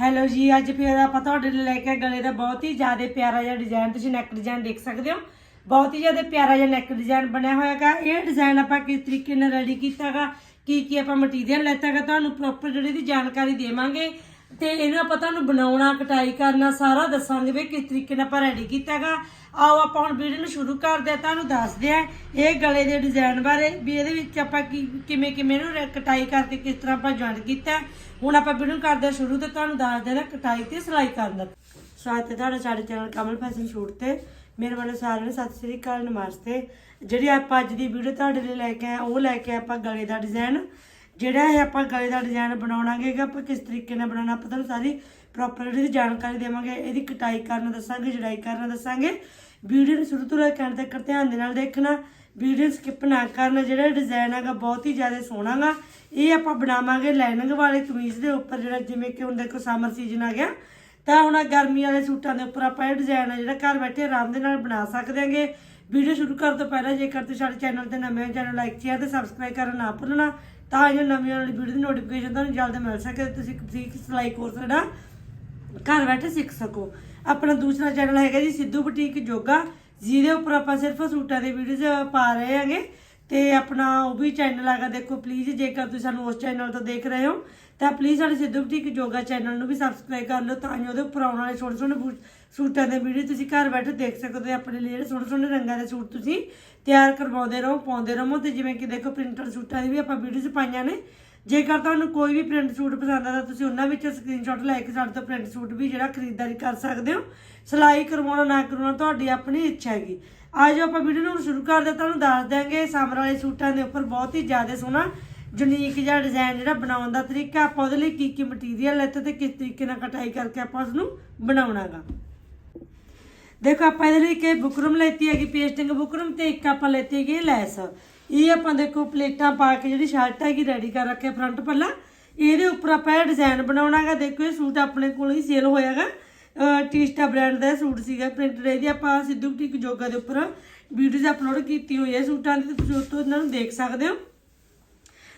Hello ਜੀ, ਅੱਜ ਫਿਰ ਆਪਾਂ ਤੁਹਾਡੇ ਲਈ ਲੈ ਕੇ ਆਏ ਗਲੇ ਦਾ ਬਹੁਤ ਹੀ ਜ਼ਿਆਦਾ ਪਿਆਰਾ ਜਿਹਾ ਡਿਜ਼ਾਈਨ ਤੁਸੀਂ ਨੈਕ ਡਿਜ਼ਾਈਨ ਦੇਖ ਸਕਦੇ ਹੋ। ਬਹੁਤ ਹੀ ਜ਼ਿਆਦਾ ਪਿਆਰਾ ਜਿਹਾ ਨੈਕ ਡਿਜ਼ਾਈਨ ਬਣਿਆ ਹੋਇਆ ਹੈਗਾ। ਇਹ ਡਿਜ਼ਾਈਨ ਆਪਾਂ ਕਿਸ ਤਰੀਕੇ ਨਾਲ ਰੈਡੀ ਕੀਤਾਗਾ ਕੀ ਕੀ ਆਪਾਂ ਮਟੀਰੀਅਲ ਲੈਤਾਗਾ ਤੁਹਾਨੂੰ ਪ੍ਰੋਪਰ ਜਿਹੜੀ ਦੀ ਜਾਣਕਾਰੀ ਦੇਵਾਂਗੇ। ਤੇ ਇਹਨੂੰ ਆਪਾਂ ਤੁਹਾਨੂੰ ਬਣਾਉਣਾ, ਕਟਾਈ ਕਰਨਾ, ਸਾਰਾ ਦੱਸਾਂਗੇ ਵੀ ਕਿਸ ਤਰੀਕੇ ਨਾਲ ਆਪਾਂ ਰੈਡੀ ਕੀਤਾ ਕੀਤਾਗਾ ਆਓ ਆਪਾਂ ਹੁਣ ਵੀਡੀਓ ਨੂੰ ਸ਼ੁਰੂ ਕਰਦੇ ਆ ਤੁਹਾਨੂੰ ਦੱਸਦੇ ਆ ਇਹ ਗਲੇ ਦੇ ਡਿਜ਼ਾਈਨ ਬਾਰੇ, ਵੀ ਇਹਦੇ ਵਿੱਚ ਆਪਾਂ ਕੀ, ਕਿਵੇਂ ਕਿਵੇਂ ਇਹਨੂੰ ਕਟਾਈ ਕਰਕੇ ਕਿਸ ਤਰ੍ਹਾਂ ਆਪਾਂ ਜੁਆਇਨ ਕੀਤਾ ਹੁਣ ਆਪਾਂ ਵੀਡੀਓ ਕਰਦੇ ਹਾਂ ਸ਼ੁਰੂ ਤੇ ਤੁਹਾਨੂੰ ਦੱਸਦੇ ਨਾ ਕਟਾਈ ਤੇ ਸਿਲਾਈ ਕਰਨ ਦਾ। ਸਵਾਗਤ ਹੈ ਤੁਹਾਡਾ ਸਾਡੇ ਚੈਨਲ ਕਮਲ ਫੈਸ਼ਨ ਸ਼ੂਟ ਤੇ ਮੇਰੇ ਵੱਲੋਂ ਸਾਰਿਆਂ ਨੂੰ ਸਤਿ ਸ੍ਰੀ ਅਕਾਲ, ਨਮਸਤੇ। ਜਿਹੜੀ ਆਪਾਂ ਅੱਜ ਦੀ ਵੀਡੀਓ ਤੁਹਾਡੇ ਲਈ ਲੈ ਕੇ ਆਏ ਉਹ ਲੈ ਕੇ ਆਪਾਂ ਗਲੇ ਦਾ ਡਿਜ਼ਾਈਨ ਜਿਹੜਾ ਇਹ ਆਪਾਂ ਗਲੇ ਦਾ ਡਿਜ਼ਾਈਨ ਬਣਾਉਣਾਗੇ ਕਿ ਆਪਾਂ ਕਿਸ ਤਰੀਕੇ ਨਾਲ ਬਣਾਉਣਾ, ਆਪਾਂ ਤੁਹਾਨੂੰ ਸਾਰੀ ਪ੍ਰੋਪਰ ਜਿਹੜੀ ਜਾਣਕਾਰੀ ਦੇਵਾਂਗੇ, ਇਹਦੀ ਕਟਾਈ ਕਰਨਾ ਦੱਸਾਂਗੇ, ਜੜਾਈ ਕਰਨਾ ਦੱਸਾਂਗੇ। ਵੀਡੀਓ ਨੂੰ ਸ਼ੁਰੂ ਤੋਂ ਲੈ ਕੇ ਅੰਤ ਤੱਕ ਧਿਆਨ ਦੇ ਨਾਲ ਦੇਖਣਾ, ਵੀਡੀਓ ਸਕਿਪ ਨਾ ਕਰਨਾ, ਜਿਹੜਾ ਡਿਜ਼ਾਈਨ ਹੈਗਾ ਬਹੁਤ ਹੀ ਜ਼ਿਆਦਾ ਸੋਹਣਾ ਗਾ। ਇਹ ਆਪਾਂ ਬਣਾਵਾਂਗੇ ਲਾਈਨਿੰਗ ਵਾਲੇ ਕਮੀਜ਼ ਦੇ ਉੱਪਰ, ਜਿਹੜਾ ਜਿਵੇਂ ਕਿ ਹੁਣ ਦੇਖੋ ਸਮਰ ਸੀਜ਼ਨ ਆ ਗਿਆ। ਤਾਂ ਹੁਣ ਗਰਮੀ ਵਾਲੇ ਸੂਟਾਂ ਦੇ ਉੱਪਰ ਆਪਾਂ ਇਹ ਡਿਜ਼ਾਈਨ ਹੈ ਜਿਹੜਾ ਘਰ ਬੈਠੇ ਆਰਾਮ ਦੇ ਨਾਲ ਬਣਾ ਸਕਦੇ ਹਾਂਗੇ ਵੀਡੀਓ ਸ਼ੁਰੂ ਕਰਨ ਤੋਂ ਪਹਿਲਾਂ ਜੇਕਰ ਤੁਸੀਂ ਸਾਡੇ ਚੈਨਲ ਤੇ ਨਵੇਂ ਹੋ, ਚੈਨਲ ਲਾਈਕ ਸ਼ੇਅਰ ਤੇ ਸਬਸਕ੍ਰਾਈਬ ਕਰਨਾ ਨਾ ਭੁੱਲਣਾ ਤਾਂ ਜੋ ਨਵੀਆਂ ਵਾਲੀ ਵੀਡੀਓ ਦੀ ਨੋਟੀਫਿਕੇਸ਼ਨ ਤੁਹਾਨੂੰ ਜਲਦ ਮਿਲ ਸਕੇ, ਤੁਸੀਂ ਤੁਸੀਂ ਸਿਲਾਈ ਕੋਰਸ ਜਿਹੜਾ, ਘਰ ਬੈਠੇ ਸਿੱਖ ਸਕੋ। ਆਪਣਾ ਦੂਸਰਾ ਚੈਨਲ ਹੈਗਾ ਜੀ ਸਿੱਧੂ ਬੁਟੀਕ ਜੋਗਾ ਜਿਹਦੇ ਉੱਪਰ ਆਪਾਂ ਸਿਰਫ ਸੂਟਾਂ ਦੇ ਵੀਡੀਓਜ਼ ਪਾ ਰਹੇ ਹੈਗੇ। ਤੇ ਆਪਣਾ ਉਹ ਵੀ ਚੈਨਲ ਹੈਗਾ, ਦੇਖੋ ਪਲੀਜ਼ ਜੇਕਰ ਤੁਸੀਂ ਸਾਨੂੰ ਉਸ ਚੈਨਲ ਤੋਂ ਦੇਖ ਰਹੇ ਹੋ, ਤਾਂ ਪਲੀਜ਼ ਸਾਡੇ ਸਿੱਧੂ ਬੁਟੀਕ ਜੋਗਾ ਚੈਨਲ ਨੂੰ ਵੀ ਸਬਸਕ੍ਰਾਈਬ ਕਰ ਲਓ, ਤਾਂ ਜੋ ਉਹਦੇ ਉੱਪਰ ਆਉਣ ਵਾਲੇ ਛੋਟੇ ਛੋਟੇ ਸੂਟਾਂ ਦੇ ਵੀਡੀਓ ਤੁਸੀਂ ਘਰ ਬੈਠੇ ਦੇਖ ਸਕਦੇ ਹੋ ਆਪਣੇ ਲਈ ਜਿਹੜੇ ਸੋਹਣੇ ਸੋਹਣੇ ਰੰਗਾਂ ਦੇ ਸੂਟ ਤੁਸੀਂ ਤਿਆਰ ਕਰਵਾਉਂਦੇ ਰਹੋ ਪਾਉਂਦੇ ਰਹੋ। ਤੇ ਜਿਵੇਂ ਕਿ ਦੇਖੋ ਪ੍ਰਿੰਟਡ ਸੂਟਾਂ ਦੀ ਵੀ ਆਪਾਂ ਵੀਡੀਓਜ਼ ਪਾਈਆਂ ਨੇ। ਜੇਕਰ ਤੁਹਾਨੂੰ ਕੋਈ ਵੀ ਪ੍ਰਿੰਟ ਸੂਟ ਪਸੰਦ ਆਦਾ ਤੁਸੀਂ ਉਹਨਾਂ ਵਿੱਚੋਂ ਸਕਰੀਨਸ਼ਾਟ ਲੈ ਕੇ ਸਾਡੇ ਤੋਂ ਪ੍ਰਿੰਟ ਸੂਟ ਵੀ ਜਿਹੜਾ ਖਰੀਦਦਾਰੀ ਕਰ ਸਕਦੇ ਹੋ। ਸਿਲਾਈ ਕਰਵਾਉਣਾ ਨਾ ਕਰਵਾਉਣਾ ਤੁਹਾਡੀ ਆਪਣੀ ਇੱਛਾ ਹੈਗੀ। ਅੱਜ ਆਪਾਂ ਵੀਡੀਓ ਨੂੰ ਸ਼ੁਰੂ ਕਰਦੇ ਹਾਂ, ਤੁਹਾਨੂੰ ਦੱਸ ਦਿਆਂਗੇ ਸਮਰ ਵਾਲੇ ਸੂਟਾਂ ਦੇ ਉੱਪਰ ਬਹੁਤ ਹੀ ਜ਼ਿਆਦਾ ਸੋਹਣਾ ਯੂਨੀਕ ਜਿਹਾ ਡਿਜ਼ਾਈਨ ਜਿਹੜਾ ਬਣਾਉਣ ਦਾ ਤਰੀਕਾ ਆਪਾਂ ਉਹਦੇ ਲਈ ਕੀ ਕੀ ਮਟੀਰੀਅਲ ਲੈਤੇ ਤੇ ਕਿਸ ਤਰੀਕੇ ਨਾਲ ਕਟਾਈ ਕਰਕੇ ਆਪਾਂ ਉਸ ਨੂੰ ਬਣਾਉਣਾਗਾ। ਦੇਖੋ, ਆਪਾਂ ਇਹਦੇ ਲਈ ਕਿ ਬੁਕਰਮ ਲੈਤੀ ਹੈਗੀ, ਪੇਸਟਿੰਗ ਬੁਕਰਮ ਤੇ ਇੱਕ ਆਪਾਂ ਲੈਤੀ ਹੈਗੀ ਲੈਸ। ਇਹ ਆਪਾਂ ਦੇਖੋ, ਪਲੇਟਾਂ ਪਾ ਕੇ ਜਿਹੜੀ ਸ਼ਰਟ ਹੈਗੀ ਰੈਡੀ ਕਰ ਰੱਖਿਆ ਫਰੰਟ ਪੱਲਾ। ਇਹਦੇ ਉੱਪਰ ਆਪਾਂ ਇਹ ਡਿਜ਼ਾਈਨ ਬਣਾਉਣਾਗਾ ਦੇਖੋ, ਇਹ ਸੂਟ ਆਪਣੇ ਕੋਲ ਹੀ ਸੇਲ ਹੋਇਆਗਾ ਟੀਸਟਾ ਬ੍ਰਾਂਡ ਦਾ ਸੂਟ ਸੀਗਾ ਪ੍ਰਿੰਟਡ ਇਹਦੀ ਆਪਾਂ ਸਿੱਧੂ ਬੁਟੀਕ ਜੋਗਾ ਦੇ ਉੱਪਰ ਵੀਡੀਓਜ਼ ਅਪਲੋਡ ਕੀਤੀ ਹੋਈ ਹੈ ਸੂਟਾਂ ਦੀ, ਤੁਸੀਂ ਉਸ ਤੋਂ ਇਹਨਾਂ ਨੂੰ ਦੇਖ ਸਕਦੇ ਹੋ।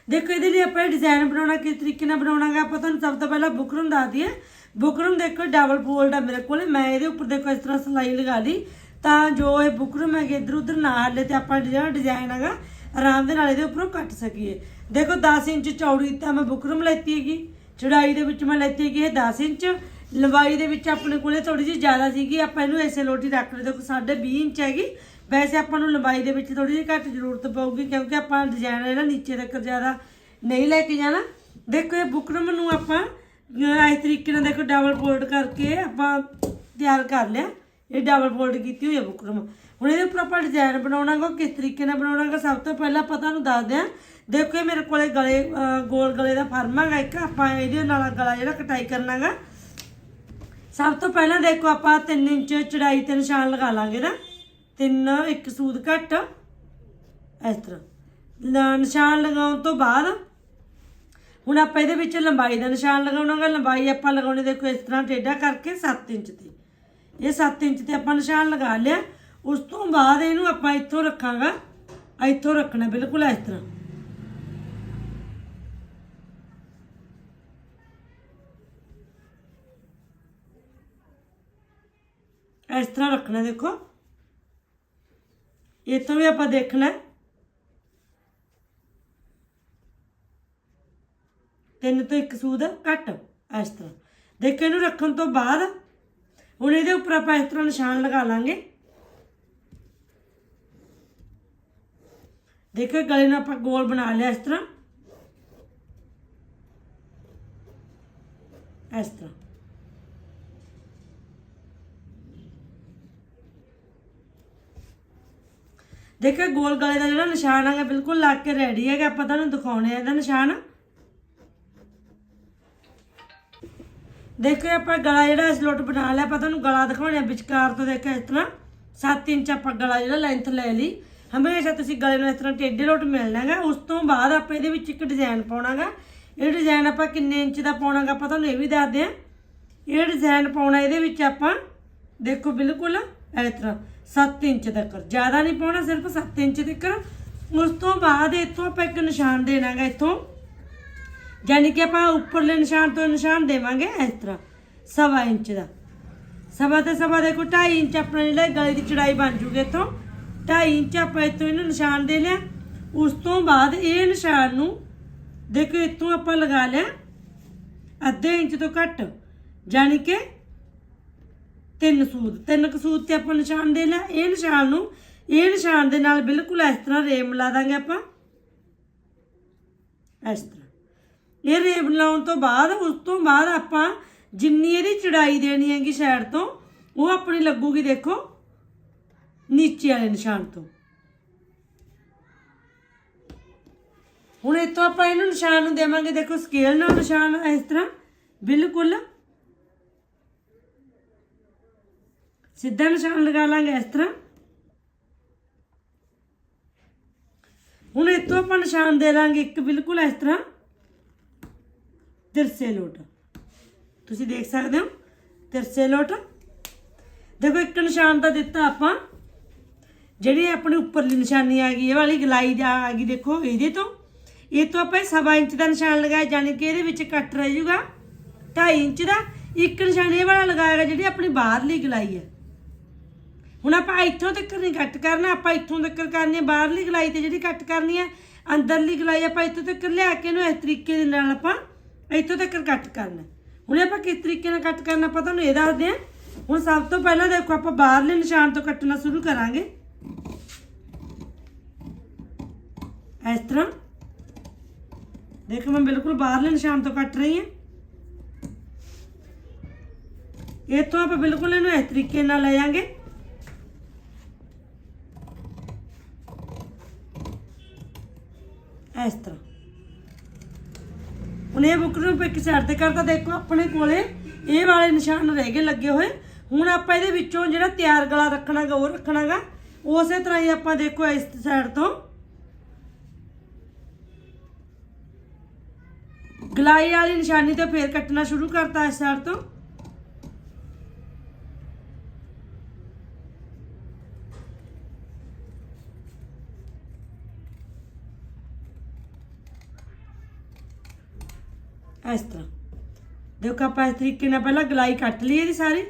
ਦੇਖੋ, ਇਹਦੇ ਲਈ ਆਪਾਂ ਡਿਜ਼ਾਈਨ ਬਣਾਉਣਾ, ਕਿਸ ਤਰੀਕੇ ਨਾਲ ਬਣਾਉਣਾਗਾ ਆਪਾਂ ਤੁਹਾਨੂੰ ਸਭ ਤੋਂ ਪਹਿਲਾਂ ਬੁਕਰਮ ਦੱਸ ਦਈਏ। ਬੁਕਰਮ ਦੇਖੋ ਡਬਲ ਫੋਲਡ ਆ ਮੇਰੇ ਕੋਲ। ਮੈਂ ਇਹਦੇ ਉੱਪਰ ਦੇਖੋ, ਇਸ ਤਰ੍ਹਾਂ ਸਲਾਈ ਲਗਾ ਲਈ। ਤਾਂ ਜੋ ਇਹ ਬੁਕਰਮ ਹੈਗੇ ਇਧਰ ਉਧਰ ਨਾ ਹੱਲੇ ਤੇ ਆਪਾਂ ਜਿਹੜਾ ਡਿਜ਼ਾਈਨ ਹੈਗਾ, ਆਰਾਮ ਦੇ ਨਾਲ ਇਹਦੇ ਉੱਪਰੋਂ ਕੱਟ ਸਕੀਏ। ਦੇਖੋ 10 ਇੰਚ ਚੌੜੀ ਤਾਂ ਮੈਂ ਬੁਕਰਮ ਲੈਤੀ ਹੈਗੀ। ਚੜਾਈ ਦੇ ਵਿੱਚ ਮੈਂ ਲੈਤੀ ਹੈਗੀ ਇਹ 10 ਇੰਚ। ਲੰਬਾਈ ਦੇ ਵਿੱਚ ਆਪਣੇ ਕੋਲੇ ਥੋੜੀ ਜਿਹੀ ਜ਼ਿਆਦਾ ਸੀਗੀ। ਆਪਾਂ ਇਹਨੂੰ ਐਸੇ ਲੋਟੀ ਰੱਖ ਲਈ। ਦੇਖੋ ਸਾਡੇ 20 ਇੰਚ ਹੈਗੀ। ਵੈਸੇ ਆਪਾਂ ਨੂੰ ਲੰਬਾਈ ਦੇ ਵਿੱਚ ਥੋੜੀ ਜਿਹੀ ਘੱਟ ਜ਼ਰੂਰਤ ਪਊਗੀ, ਕਿਉਂਕਿ ਆਪਾਂ ਡਿਜ਼ਾਈਨ ਜਿਹੜਾ ਨੀਚੇ ਤੱਕ ਜ਼ਿਆਦਾ ਨਹੀਂ ਲੈ ਕੇ ਜਾਣਾ। ਦੇਖੋ, ਇਹ ਬੁਕਰਮ ਨੂੰ ਆਪਾਂ ਇਸ ਤਰੀਕੇ ਨਾਲ ਦੇਖੋ ਡਬਲ ਫੋਲਡ ਕਰਕੇ ਆਪਾਂ ਤਿਆਰ ਕਰ ਲਿਆ। ਇਹ ਡਬਲ ਫੋਲਡ ਕੀਤੀ ਹੋਈ ਹੈ ਬੁਕਰਮ। ਹੁਣ ਇਹਦੇ ਉੱਪਰ ਆਪਾਂ ਡਿਜ਼ਾਈਨ ਬਣਾਉਣਾਗਾ, ਉਹ ਕਿਸ ਤਰੀਕੇ ਨਾਲ ਬਣਾਉਣਾਗਾ, ਸਭ ਤੋਂ ਪਹਿਲਾਂ ਆਪਾਂ ਤੁਹਾਨੂੰ ਦੱਸਦੇ ਹਾਂ। ਦੇਖੋ, ਇਹ ਮੇਰੇ ਕੋਲੇ ਗਲੇ ਗੋਲ ਗਲੇ ਦਾ ਫਰਮਾ ਹੈਗਾ ਇੱਕ। ਆਪਾਂ ਇਹਦੇ ਨਾਲ ਗਲਾ ਜਿਹੜਾ ਕਟਾਈ ਕਰਨਾਗਾ। ਸਭ ਤੋਂ ਪਹਿਲਾਂ ਦੇਖੋ, ਆਪਾਂ 3 ਇੰਚ ਚੜਾਈ ਤੇ ਨਿਸ਼ਾਨ ਲਗਾ ਲਾਂਗੇ ਨਾ। ਤਿੰਨ, ਇੱਕ ਸੂਦ ਘੱਟ। ਇਸ ਤਰ੍ਹਾਂ। ਲ- ਨਿਸ਼ਾਨ ਲਗਾਉਣ ਤੋਂ ਬਾਅਦ ਹੁਣ ਆਪਾਂ ਇਹਦੇ ਵਿੱਚ ਲੰਬਾਈ ਦਾ ਨਿਸ਼ਾਨ ਲਗਾਉਣਾਗਾ, ਲੰਬਾਈ ਆਪਾਂ ਲਗਾਉਣੀ ਦੇਖੋ ਇਸ ਤਰ੍ਹਾਂ ਟੇਢਾ ਕਰਕੇ 7 ਇੰਚ ਤੇ ਇਹ 7 ਇੰਚ ਤੇ ਆਪਾਂ ਨਿਸ਼ਾਨ ਲਗਾ ਲਿਆ। ਉਸ ਤੋਂ ਬਾਅਦ ਇਹਨੂੰ ਆਪਾਂ ਇੱਥੋਂ ਰੱਖਾਂਗਾ। ਇੱਥੋਂ ਰੱਖਣਾ ਬਿਲਕੁਲ ਇਸ ਤਰ੍ਹਾਂ। ਇਸ ਤਰ੍ਹਾਂ ਰੱਖਣਾ ਦੇਖੋ। ਇੱਥੋਂ ਵੀ ਆਪਾਂ ਦੇਖਣਾ। ਤਿੰਨ ਤੋਂ ਇੱਕ ਸੂਦ ਘੱਟ ਇਸ ਤਰ੍ਹਾਂ। ਦੇਖੋ ਇਹਨੂੰ ਰੱਖਣ ਤੋਂ ਬਾਅਦ ਹੁਣ ਇਹਦੇ ਉੱਪਰ ਆਪਾਂ ਇਸ ਤਰ੍ਹਾਂ ਨਿਸ਼ਾਨ ਲਗਾ ਲਾਂਗੇ। ਦੇਖੋ ਗਲੇ ਨੂੰ ਆਪਾਂ ਗੋਲ ਬਣਾ ਲਿਆ ਇਸ ਤਰ੍ਹਾਂ। ਇਸ ਤਰ੍ਹਾਂ। ਦੇਖੋ ਗੋਲ ਗਲੇ ਦਾ ਜਿਹੜਾ ਨਿਸ਼ਾਨ ਹੈਗਾ, ਬਿਲਕੁਲ ਲੱਗ ਕੇ ਰੈਡੀ ਹੈਗਾ। ਆਪਾਂ ਤੁਹਾਨੂੰ ਦਿਖਾਉਣੇ ਆ ਇਹਦਾ ਨਿਸ਼ਾਨ। ਦੇਖੋ ਆਪਾਂ ਗਲਾ ਜਿਹੜਾ ਸਲੋਟ ਬਣਾ ਲਿਆ, ਆਪਾਂ ਤੁਹਾਨੂੰ ਗਲਾ ਦਿਖਾਉਣੇ ਆ ਵਿਚਕਾਰ ਤੋਂ ਦੇਖੋ ਇਸ ਤਰ੍ਹਾਂ। 7 ਇੰਚ ਆਪਾਂ ਗਲਾ ਜਿਹੜਾ ਲੈਂਥ ਲੈ ਲਈ। ਹਮੇਸ਼ਾ ਤੁਸੀਂ ਗਲੇ ਨੂੰ ਇਸ ਤਰ੍ਹਾਂ ਟੇਢੇ ਲੋਟ ਮਿਲਣਾਗਾ ਉਸ ਤੋਂ ਬਾਅਦ ਆਪਾਂ ਇਹਦੇ ਵਿੱਚ ਇੱਕ ਡਿਜ਼ਾਈਨ ਪਾਉਣਾਗਾ। ਇਹ ਡਿਜ਼ਾਈਨ ਆਪਾਂ ਕਿੰਨੇ ਇੰਚ ਦਾ ਪਾਉਣਾਗਾ, ਆਪਾਂ ਤੁਹਾਨੂੰ ਇਹ ਵੀ ਦੱਸਦੇ ਆ ਇਹ ਡਿਜ਼ਾਈਨ ਪਾਉਣਾ, ਇਹਦੇ ਵਿੱਚ ਆਪਾਂ ਦੇਖੋ ਬਿਲਕੁਲ ਇਸ ਤਰ੍ਹਾਂ 7 ਇੰਚ ਤੱਕ। ਜ਼ਿਆਦਾ ਨਹੀਂ ਪਾਉਣਾ, ਸਿਰਫ 7 ਇੰਚ ਤੱਕ। ਉਸ ਤੋਂ ਬਾਅਦ ਇੱਥੋਂ ਆਪਾਂ ਇੱਕ ਨਿਸ਼ਾਨ ਦੇਣਾਗਾ, ਇੱਥੋਂ। ਯਾਨੀ ਕਿ ਆਪਾਂ ਉੱਪਰਲੇ ਨਿਸ਼ਾਨ ਤੋਂ ਨਿਸ਼ਾਨ ਦੇਵਾਂਗੇ ਇਸ ਤਰ੍ਹਾਂ, ਸਵਾ ਇੰਚ ਦਾ। ਸਵਾ ਤੇ ਸਵਾ ਦੇਖੋ 2.5 ਇੰਚ ਆਪਣਾ ਜਿਹੜਾ ਗਲੇ ਦੀ ਚੜਾਈ ਬਣ ਜੂਗੀ ਇੱਥੋਂ। 2.5 ਇੰਚ ਆਪਾਂ ਇੱਥੋਂ ਇਹਨੂੰ ਨਿਸ਼ਾਨ ਦੇ ਲਿਆ। ਉਸ ਤੋਂ ਬਾਅਦ ਇਹ ਨਿਸ਼ਾਨ ਨੂੰ ਦੇਖੋ, ਇੱਥੋਂ ਆਪਾਂ ਲਗਾ ਲਿਆ, ਅੱਧੇ ਇੰਚ ਤੋਂ ਘੱਟ। ਯਾਨੀ ਕਿ ਤਿੰਨ ਸੂਤ, ਤਿੰਨ ਕੁ ਸੂਤ ਤੇ ਆਪਾਂ ਨਿਸ਼ਾਨ ਦੇ ਲਿਆ। ਇਹ ਨਿਸ਼ਾਨ ਨੂੰ, ਇਹ ਨਿਸ਼ਾਨ ਦੇ ਨਾਲ ਬਿਲਕੁਲ ਇਸ ਤਰ੍ਹਾਂ ਰੇਮ ਲਾ ਦਾਂਗੇ ਆਪਾਂ। ਇਸ ਤਰ੍ਹਾਂ। ਇਹ ਰੇਬ ਲਾਉਣ ਤੋਂ ਬਾਅਦ, ਉਸ ਤੋਂ ਬਾਅਦ ਆਪਾਂ ਜਿੰਨੀ ਇਹਦੀ ਚੜਾਈ ਦੇਣੀ ਹੈਗੀ ਸਾਈਡ ਤੋਂ, ਉਹ ਆਪਣੀ ਲੱਗੂਗੀ ਦੇਖੋ, ਨੀਚੇ ਵਾਲੇ ਨਿਸ਼ਾਨ ਤੋਂ। ਹੁਣ ਇੱਥੋਂ ਆਪਾਂ ਇਹਨੂੰ ਨਿਸ਼ਾਨ ਨੂੰ ਦੇਵਾਂਗੇ, ਦੇਖੋ ਸਕੇਲ ਨਾਲ ਨਿਸ਼ਾਨ ਇਸ ਤਰ੍ਹਾਂ, ਬਿਲਕੁਲ। ਸਿੱਧਾ ਨਿਸ਼ਾਨ ਲਗਾ ਲਾਂਗੇ ਇਸ ਤਰ੍ਹਾਂ। ਹੁਣ ਇੱਥੋਂ ਆਪਾਂ ਨਿਸ਼ਾਨ ਦੇ ਲਾਂਗੇ ਇੱਕ, ਬਿਲਕੁਲ ਇਸ ਤਰ੍ਹਾਂ। ਤਿਰਸੇ ਲੋਟ। ਤੁਸੀਂ ਦੇਖ ਸਕਦੇ ਹੋ, ਤਿਰਸੇ ਲੋਟ। ਦੇਖੋ, ਇੱਕ ਨਿਸ਼ਾਨ ਤਾਂ ਦਿੱਤਾ ਆਪਾਂ। ਜਿਹੜੀ ਆਪਣੇ ਉੱਪਰਲੀ ਨਿਸ਼ਾਨੀ ਆ ਗਈ, ਇਹ ਵਾਲੀ ਗਲਾਈ ਦਾ ਆ ਗਈ, ਦੇਖੋ, ਇਹਦੇ ਤੋਂ। ਇਹ ਤੋਂ ਆਪਾਂ ਸਵਾ ਇੰਚ ਦਾ ਨਿਸ਼ਾਨ ਲਗਾਇਆ ਯਾਨੀ ਕਿ ਇਹਦੇ ਵਿੱਚ ਕੱਟ ਰਹਿ ਜਾਊਗਾ। 2.5 ਇੰਚ ਦਾ ਇੱਕ ਨਿਸ਼ਾਨ ਇਹ ਵਾਲਾ ਲਗਾਏਗਾ ਜਿਹੜੀ ਆਪਣੀ ਬਾਹਰਲੀ ਗਲਾਈ ਹੈ। ਹੁਣ ਆਪਾਂ ਇੱਥੋਂ ਤੱਕ ਨਹੀਂ ਕੱਟ ਕਰਨਾ, ਆਪਾਂ ਇੱਥੋਂ ਤੱਕ ਕਰਨੀ ਹੈ ਬਾਹਰਲੀ ਗਲਾਈ ਤੇ ਜਿਹੜੀ ਕੱਟ ਕਰਨੀ ਹੈ, ਅੰਦਰਲੀ ਗਲਾਈ ਆਪਾਂ ਇੱਥੋਂ ਤੱਕ ਲਿਆ ਕੇ ਇਹਨੂੰ ਇਸ ਤਰੀਕੇ ਦੇ ਨਾਲ ਆਪਾਂ ਇੱਥੋਂ ਤੱਕ ਕੱਟ ਕਰਨਾ। ਹੁਣ ਆਪਾਂ ਕਿਸ ਤਰੀਕੇ ਨਾਲ ਕੱਟ ਕਰਨਾ ਆਪਾਂ ਤੁਹਾਨੂੰ ਇਹ ਦੱਸਦੇ ਹਾਂ। ਹੁਣ ਸਭ ਤੋਂ ਪਹਿਲਾਂ ਦੇਖੋ, ਆਪਾਂ ਬਾਹਰਲੇ ਨਿਸ਼ਾਨ ਤੋਂ ਕੱਟਣਾ ਸ਼ੁਰੂ ਕਰਾਂਗੇ। ਇਸ ਤਰ੍ਹਾਂ। ਦੇਖੋ, ਮੈਂ ਬਿਲਕੁਲ ਬਾਹਰਲੇ ਨਿਸ਼ਾਨ ਤੋਂ ਕੱਟ ਰਹੀ ਹਾਂ। ਇੱਥੋਂ ਆਪਾਂ ਬਿਲਕੁਲ ਇਹਨੂੰ ਇਸ ਤਰੀਕੇ ਨਾਲ ਲੈ ਜਾਾਂਗੇ। ਇਸ ਤਰ੍ਹਾਂ। ਹੁਣ ਇਹ ਬੁੱਕ ਨੂੰ ਇੱਕ ਸਾਈਡ ਤੇ ਕਰਤਾ ਦੇਖੋ, ਆਪਣੇ ਕੋਲੇ ਇਹ ਵਾਲੇ ਨਿਸ਼ਾਨ ਰਹਿ ਗਏ, ਲੱਗੇ ਹੋਏ। ਹੁਣ ਆਪਾਂ ਇਹਦੇ ਵਿੱਚੋਂ ਜਿਹੜਾ ਤਿਆਰ ਗਲਾ ਰੱਖਣਾਗਾ, ਉਹ ਰੱਖਣਾਗਾ। ਉਸੇ ਤਰ੍ਹਾਂ ਹੀ ਆਪਾਂ ਦੇਖੋ ਇਸ ਸਾਈਡ ਤੋਂ। ਗਲਾਈ ਵਾਲੀ ਨਿਸ਼ਾਨੀ ਤੇ ਫੇਰ ਕੱਟਣਾ ਸ਼ੁਰੂ ਕਰਤਾ ਇਸ ਸਾਈਡ ਤੋਂ। ਇਸ ਤਰ੍ਹਾਂ। ਦੇਖੋ ਆਪਾਂ ਇਸ ਤਰੀਕੇ ਨਾਲ ਪਹਿਲਾਂ ਗਲਾਈ ਕੱਟ ਲਈ ਇਹਦੀ ਸਾਰੀ।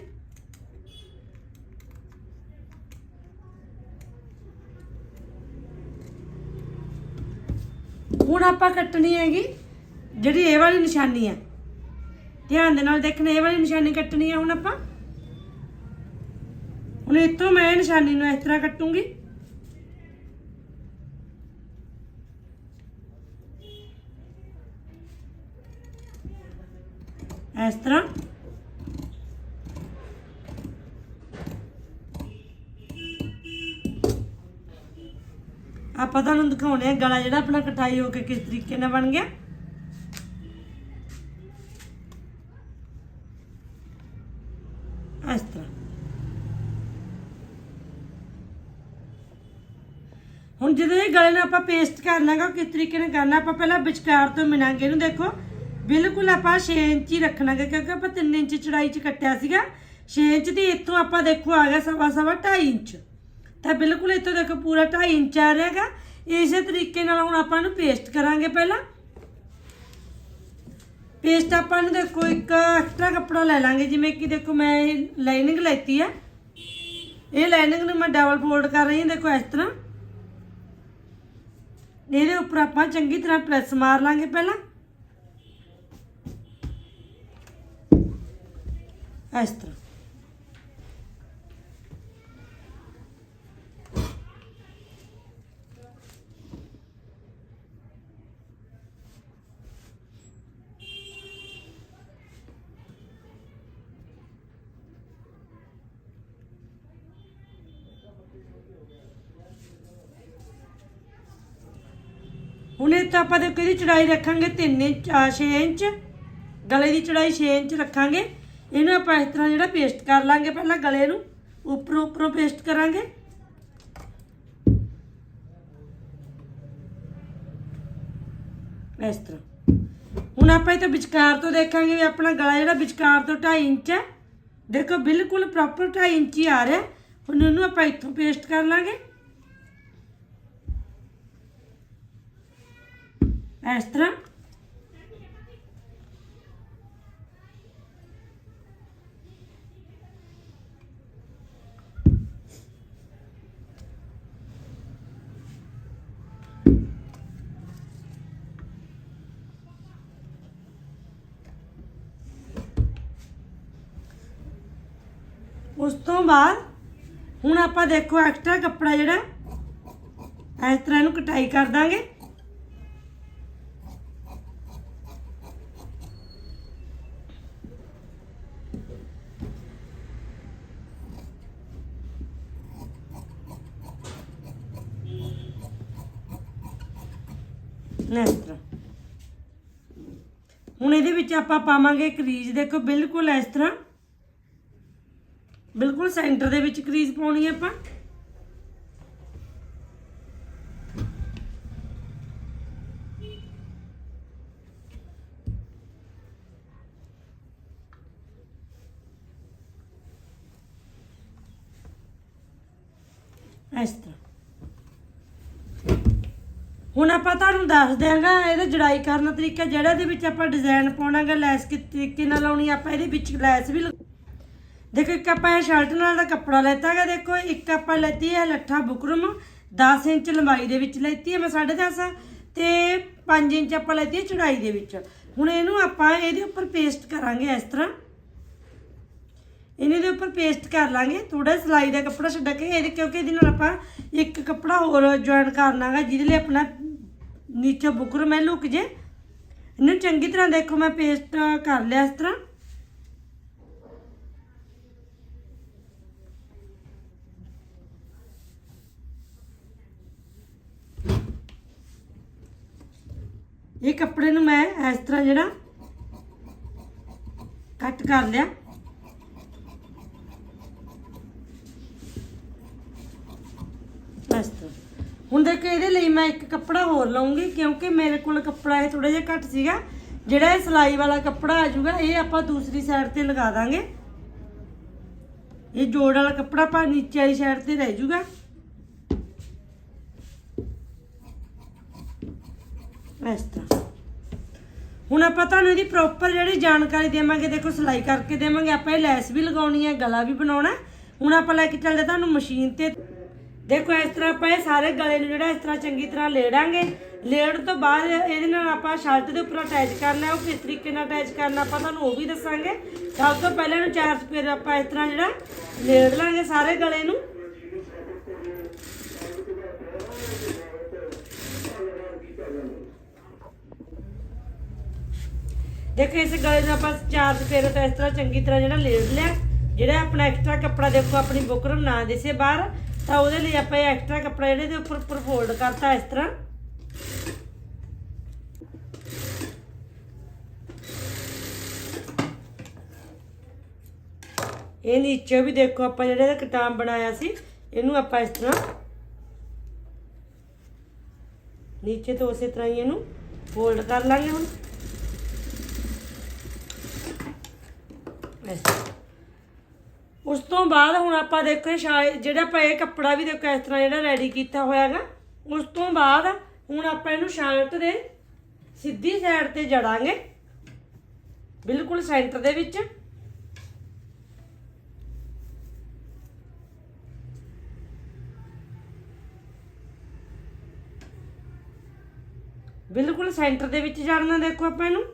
ਹੁਣ ਆਪਾਂ ਕੱਟਣੀ ਹੈਗੀ ਜਿਹੜੀ ਇਹ ਵਾਲੀ ਨਿਸ਼ਾਨੀ ਹੈ ਧਿਆਨ ਦੇ ਨਾਲ ਦੇਖਣਾ, ਇਹ ਵਾਲੀ ਨਿਸ਼ਾਨੀ ਕੱਟਣੀ ਹੈ ਹੁਣ ਆਪਾਂ। ਹੁਣ ਇੱਥੋਂ ਮੈਂ ਇਹ ਨਿਸ਼ਾਨੀ ਨੂੰ ਇਸ ਤਰ੍ਹਾਂ ਕੱਟੂੰਗੀ। ਇਸ ਤਰ੍ਹਾਂ। ਆਪਾਂ ਤੁਹਾਨੂੰ ਦਿਖਾਉਣੇ ਆ ਗਲਾ ਜਿਹੜਾ ਆਪਣਾ ਕਟਾਈ ਹੋ ਕੇ ਕਿਸ ਤਰੀਕੇ ਨਾਲ ਬਣ ਗਿਆ। ਇਸ ਤਰ੍ਹਾਂ। ਹੁਣ ਜਦੋਂ ਇਹ ਗਲੇ ਨੂੰ ਆਪਾਂ ਪੇਸਟ ਕਰਨਾਗਾ ਕਿਸ ਤਰੀਕੇ ਨਾਲ ਕਰਨਾ, ਆਪਾਂ ਪਹਿਲਾਂ ਵਿਚਕਾਰ ਤੋਂ ਮਿਣਾਂਗੇ ਇਹਨੂੰ ਦੇਖੋ। ਬਿਲਕੁਲ ਆਪਾਂ 6 ਇੰਚ ਹੀ ਰੱਖਣਾਗਾ, ਕਿਉਂਕਿ ਆਪਾਂ 3 ਇੰਚ ਚੜਾਈ ਚ ਕੱਟਿਆ ਸੀਗਾ। 6 ਇੰਚ ਦੀ ਇੱਥੋਂ ਆਪਾਂ ਦੇਖੋ ਆ ਗਿਆ ਸਵਾ ਸਵਾ 2.5 ਇੰਚ। ਤਾਂ ਬਿਲਕੁਲ ਇੱਥੋਂ ਦੇਖੋ ਪੂਰਾ 2.5 ਇੰਚ ਆ ਰਿਹਾਗਾ ਇਸੇ ਤਰੀਕੇ ਨਾਲ ਹੁਣ ਆਪਾਂ ਨੂੰ ਪੇਸਟ ਕਰਾਂਗੇ ਪਹਿਲਾਂ। ਪੇਸਟ ਆਪਾਂ ਨੂੰ ਦੇਖੋ ਇੱਕ ਐਕਸਟਰਾ ਕੱਪੜਾ ਲੈ ਲਾਂਗੇ, ਜਿਵੇਂ ਕਿ ਦੇਖੋ ਮੈਂ ਇਹ ਲਾਈਨਿੰਗ ਲੈਤੀ ਹੈ ਇਹ ਲਾਈਨਿੰਗ ਨੂੰ ਮੈਂ ਡਬਲ ਫੋਲਡ ਕਰ ਰਹੀ ਹਾਂ, ਦੇਖੋ ਇਸ ਤਰ੍ਹਾਂ। ਇਹਦੇ ਉੱਪਰ ਆਪਾਂ ਚੰਗੀ ਤਰ੍ਹਾਂ ਪ੍ਰੈਸ ਮਾਰ ਲਾਂਗੇ ਪਹਿਲਾਂ। ਇਸ ਤਰ੍ਹਾਂ ਹੁਣ ਇਹ ਤਾਂ ਆਪਾਂ ਦੇਖੋ ਇਹਦੀ ਚੜਾਈ ਰੱਖਾਂਗੇ 3 ਇੰਚ 6 ਇੰਚ, ਗਲੇ ਦੀ ਚੜਾਈ 6 ਇੰਚ ਰੱਖਾਂਗੇ। ਇਹਨੂੰ ਆਪਾਂ ਇਸ ਤਰ੍ਹਾਂ ਜਿਹੜਾ ਪੇਸਟ ਕਰ ਲਾਂਗੇ ਪਹਿਲਾਂ ਗਲੇ ਨੂੰ, ਉੱਪਰੋਂ ਉੱਪਰੋਂ ਪੇਸਟ ਕਰਾਂਗੇ। ਇਸ ਤਰ੍ਹਾਂ। ਹੁਣ ਆਪਾਂ ਇਹ ਤਾਂ ਵਿਚਕਾਰ ਤੋਂ ਦੇਖਾਂਗੇ ਵੀ ਆਪਣਾ ਗਲਾ ਜਿਹੜਾ ਵਿਚਕਾਰ ਤੋਂ 2.5 ਇੰਚ ਹੈ। ਦੇਖੋ, ਬਿਲਕੁਲ ਪ੍ਰੋਪਰ 2.5 ਇੰਚ ਹੀ ਆ ਰਿਹਾ। ਹੁਣ ਇਹਨੂੰ ਆਪਾਂ ਇੱਥੋਂ ਪੇਸਟ ਕਰ ਲਾਂਗੇ। ਇਸ ਤਰ੍ਹਾਂ। ਉਸ ਤੋਂ ਬਾਅਦ ਹੁਣ ਆਪਾਂ ਦੇਖੋ ਐਕਸਟਰਾ ਕੱਪੜਾ ਜਿਹੜਾ, ਇਸ ਤਰ੍ਹਾਂ ਇਹਨੂੰ ਕਟਾਈ ਕਰ ਦਾਂਗੇ। ਇਸ ਤਰ੍ਹਾਂ। ਹੁਣ ਇਹਦੇ ਵਿੱਚ ਆਪਾਂ ਪਾਵਾਂਗੇ ਕਰੀਜ਼ ਦੇਖੋ ਬਿਲਕੁਲ ਇਸ ਤਰ੍ਹਾਂ। ਬਿਲਕੁਲ ਸੈਂਟਰ ਦੇ ਵਿੱਚ ਕਰੀਜ਼ ਪਾਉਣੀ ਹੈ ਆਪਾਂ। ਇਸ ਤਰ੍ਹਾਂ। ਹੁਣ ਆਪਾਂ ਤੁਹਾਨੂੰ ਦੱਸ ਦਿਆਂਗਾ, ਇਹਦਾ ਜੜਾਈ ਕਰਨ ਦਾ ਤਰੀਕਾ ਜਿਹੜਾ ਦੇ ਵਿੱਚ ਆਪਾਂ ਡਿਜ਼ਾਈਨ ਪਾਉਣਾਗਾ ਲੈਸ ਕਿਸ ਤਰੀਕੇ ਨਾਲ ਲਾਉਣੀ ਆਪਾਂ, ਇਹਦੇ ਵਿੱਚ ਲੈਸ ਵੀ ਦੇਖੋ, ਇੱਕ ਆਪਾਂ ਇਹ ਸ਼ਰਟ ਨਾਲ ਦਾ ਕੱਪੜਾ ਲੈਤਾ ਹੈਗਾ, ਦੇਖੋ, ਇੱਕ ਆਪਾਂ ਲੈਤੀ ਹੈ ਲੱਠਾ ਬੁਕਰਮ 10 ਇੰਚ ਲੰਬਾਈ ਦੇ ਵਿੱਚ ਲੈਤੀ ਹੈ ਮੈਂ 10.5 ਤੇ 5 ਇੰਚ ਆਪਾਂ ਲੈਤੀ ਹੈ ਚੜਾਈ ਦੇ ਵਿੱਚ। ਹੁਣ ਇਹਨੂੰ ਆਪਾਂ ਇਹਦੇ ਉੱਪਰ ਪੇਸਟ ਕਰਾਂਗੇ ਇਸ ਤਰ੍ਹਾਂ। ਇਹਨੇ ਦੇ ਉੱਪਰ ਪੇਸਟ ਕਰ ਲਾਂਗੇ ਥੋੜਾ ਸਿਲਾਈ ਦਾ ਕੱਪੜਾ ਛੱਡ ਕੇ, ਇਹਦੇ ਕਿਉਂਕਿ ਇਹਦੇ ਨਾਲ ਆਪਾਂ ਇੱਕ ਕੱਪੜਾ ਹੋਰ ਜੁਆਇਨ ਕਰਨਾਗਾ ਜਿਹਦੇ ਲਈ ਆਪਣਾ ਨੀਚੇ ਬੁਕਰਮ ਹੈ ਲੁਕ ਜੇ। ਇਹਨੂੰ ਚੰਗੀ ਤਰ੍ਹਾਂ ਦੇਖੋ, ਮੈਂ ਪੇਸਟ ਕਰ ਲਿਆ ਇਸ ਤਰ੍ਹਾਂ। ਇਹ ਕੱਪੜੇ ਨੂੰ ਮੈਂ ਇਸ ਤਰ੍ਹਾਂ ਜਿਹੜਾ ਕੱਟ ਕਰ ਲਿਆ। ਇਸ ਤਰ੍ਹਾਂ ਹੁਣ ਦੇਖੋ ਇਹਦੇ ਲਈ ਮੈਂ ਇੱਕ ਕੱਪੜਾ ਹੋਰ ਲਵਾਂਗੀ ਕਿਉਂਕਿ ਮੇਰੇ ਕੋਲ ਕੱਪੜਾ ਇਹ ਥੋੜਾ ਜਿਹਾ ਘੱਟ ਸੀਗਾ। ਜਿਹੜਾ ਇਹ ਸਿਲਾਈ ਵਾਲਾ ਕੱਪੜਾ ਆ ਜਾਊਗਾ, ਇਹ ਆਪਾਂ ਦੂਸਰੀ ਸਾਈਡ ਤੇ ਲਗਾ ਦਾਂਗੇ। ਇਹ ਜੋੜ ਵਾਲਾ ਕੱਪੜਾ ਆਪਾਂ ਨੀਚੇ ਵਾਲੀ ਸਾਈਡ ਤੇ ਰਹਿ ਜਾਊਗਾ। ਇਸ ਹੁਣ ਆਪਾਂ ਤੁਹਾਨੂੰ ਇਹਦੀ ਪ੍ਰੋਪਰ ਜਿਹੜੀ ਜਾਣਕਾਰੀ ਦੇਵਾਂਗੇ, ਦੇਖੋ ਸਿਲਾਈ ਕਰਕੇ ਦੇਵਾਂਗੇ, ਆਪਾਂ ਇਹ ਲੈਸ ਵੀ ਲਗਾਉਣੀ ਹੈ, ਗਲਾ ਵੀ ਬਣਾਉਣਾ ਹੁਣ ਆਪਾਂ ਲੈ ਕੇ ਚੱਲਦੇ ਤੁਹਾਨੂੰ ਮਸ਼ੀਨ ਤੇ। ਦੇਖੋ ਇਸ ਤਰ੍ਹਾਂ ਆਪਾਂ ਇਹ ਸਾਰੇ ਗਲੇ ਨੂੰ ਜਿਹੜਾ ਇਸ ਤਰ੍ਹਾਂ ਚੰਗੀ ਤਰ੍ਹਾਂ ਲੇੜਾਂਗੇ। ਲੇੜਨ ਤੋਂ ਬਾਅਦ ਇਹਦੇ ਨਾਲ ਆਪਾਂ ਸ਼ਰਟ ਦੇ ਉੱਪਰ ਅਟੈਚ ਕਰਨਾ ਉਹ ਕਿਸ ਤਰੀਕੇ ਨਾਲ ਅਟੈਚ ਕਰਨਾ ਆਪਾਂ ਤੁਹਾਨੂੰ ਉਹ ਵੀ ਦੱਸਾਂਗੇ। ਸਭ ਤੋਂ ਪਹਿਲਾਂ ਇਹਨੂੰ ਚਾਰ ਸਪੇਰ ਆਪਾਂ ਇਸ ਤਰ੍ਹਾਂ ਜਿਹੜਾ ਲੇੜ ਲਾਂਗੇ ਸਾਰੇ ਗਲੇ ਨੂੰ। ਦੇਖੋ ਇਸ ਗਲੇ ਨੂੰ ਆਪਾਂ ਚਾਰ ਸਪੇਰੇ ਤੋਂ ਇਸ ਤਰ੍ਹਾਂ ਚੰਗੀ ਤਰ੍ਹਾਂ ਜਿਹੜਾ ਲੇੜ ਲਿਆ। ਜਿਹੜਾ ਆਪਣਾ ਐਕਸਟਰਾ ਕੱਪੜਾ ਦੇਖੋ, ਆਪਣੀ ਬੁਕਰਮ ਨਾ ਦਿਸੇ ਬਾਹਰ, ਤਾਂ ਉਹਦੇ ਲਈ ਆਪਾਂ ਇਹ ਐਕਸਟਰਾ ਕੱਪੜਾ ਜਿਹੜੇ ਦੇ ਉੱਪਰ ਉੱਪਰ ਫੋਲਡ ਕਰਤਾ ਇਸ ਤਰ੍ਹਾਂ। ਇਹ ਨੀਚੇ ਵੀ ਦੇਖੋ ਆਪਾਂ ਜਿਹੜੇ ਇਹਦਾ ਕਟਾਮ ਬਣਾਇਆ ਸੀ, ਇਹਨੂੰ ਆਪਾਂ ਇਸ ਤਰ੍ਹਾਂ ਨੀਚੇ ਤੋਂ ਉਸੇ ਤਰ੍ਹਾਂ ਹੀ ਇਹਨੂੰ ਫੋਲਡ ਕਰ ਲਾਂਗੇ ਹੁਣ ਇਸ ਤਰ੍ਹਾਂ। ਉਸ ਤੋਂ ਬਾਅਦ ਹੁਣ ਆਪਾਂ ਦੇਖੋ ਸ਼ਾਇਦ ਜਿਹੜਾ ਆਪਾਂ ਇਹ ਕੱਪੜਾ ਵੀ ਦੇਖੋ ਇਸ ਤਰ੍ਹਾਂ ਜਿਹੜਾ ਰੈਡੀ ਕੀਤਾ ਹੋਇਆ ਹੋਇਆਗਾ ਉਸ ਤੋਂ ਬਾਅਦ ਹੁਣ ਆਪਾਂ ਇਹਨੂੰ ਸ਼ਰਟ ਦੇ ਸਿੱਧੀ ਸਾਈਡ ਤੇ ਜੜਾਂਗੇ। ਬਿਲਕੁਲ ਸੈਂਟਰ ਦੇ ਵਿੱਚ। ਬਿਲਕੁਲ ਸੈਂਟਰ ਦੇ ਵਿੱਚ ਜੜਨਾ ਦੇਖੋ ਆਪਾਂ ਇਹਨੂੰ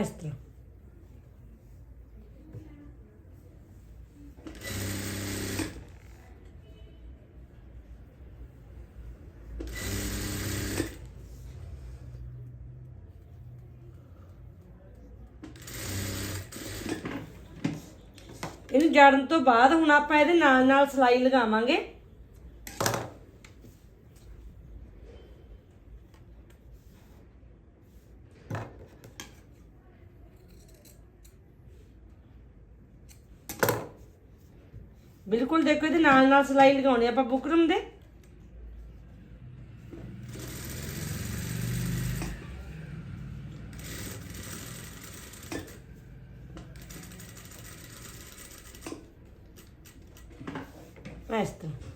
ਇਸ ਤਰ੍ਹਾਂ ਇਹਨੂੰ ਜੜਨ ਤੋਂ ਬਾਅਦ ਹੁਣ ਆਪਾਂ ਇਹਦੇ ਨਾਲ ਨਾਲ ਸਲਾਈ ਲਗਾਵਾਂਗੇ। ਬਿਲਕੁਲ ਦੇਖੋ ਇਹਦੇ ਨਾਲ ਨਾਲ ਸਲਾਈ ਲਗਾਉਣੀ ਆਪਾਂ ਬੁਕਰਮ ਦੇ ਇਸ ਤਰ੍ਹਾਂ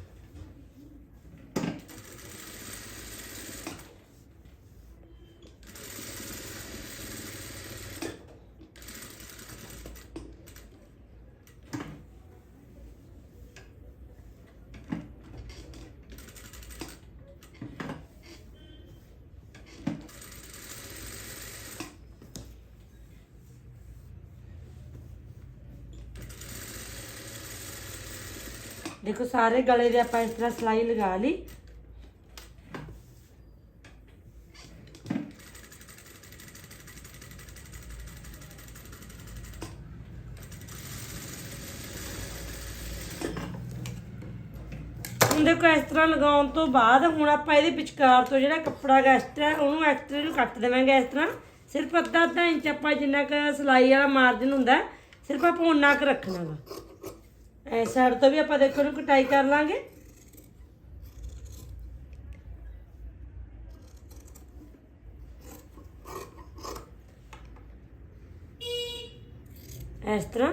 ਦੇਖੋ, ਸਾਰੇ ਗਲੇ ਦੇ ਆਪਾਂ ਇਸ ਤਰ੍ਹਾਂ ਸਲਾਈ ਲਗਾ ਲਈ। ਹੁਣ ਦੇਖੋ, ਇਸ ਤਰ੍ਹਾਂ ਲਗਾਉਣ ਤੋਂ ਬਾਅਦ ਹੁਣ ਆਪਾਂ ਇਹਦੇ ਵਿਚਕਾਰ ਤੋਂ ਜਿਹੜਾ ਕੱਪੜਾ ਐਕਸਟਰਾ ਉਹਨੂੰ ਐਕਸਟਰਾ ਨੂੰ ਕੱਟ ਦੇਵਾਂਗੇ, ਇਸ ਤਰ੍ਹਾਂ। ਸਿਰਫ ਅੱਧਾ ਅੱਧਾ ਇੰਚ ਆਪਾਂ ਜਿੰਨਾ ਕੁ ਸਿਲਾਈ ਵਾਲਾ ਮਾਰਜਨ ਹੁੰਦਾ, ਸਿਰਫ ਆਪਾਂ ਉਨਾ ਕੁ ਰੱਖਣਾ ਗਾ ਇਸ ਸਾਈਡ ਤੋਂ ਵੀ ਆਪਾਂ ਦੇਖੋ ਇਹਨੂੰ ਕਟਾਈ ਕਰ ਲਾਂਗੇ। ਇਸ ਤਰ੍ਹਾਂ।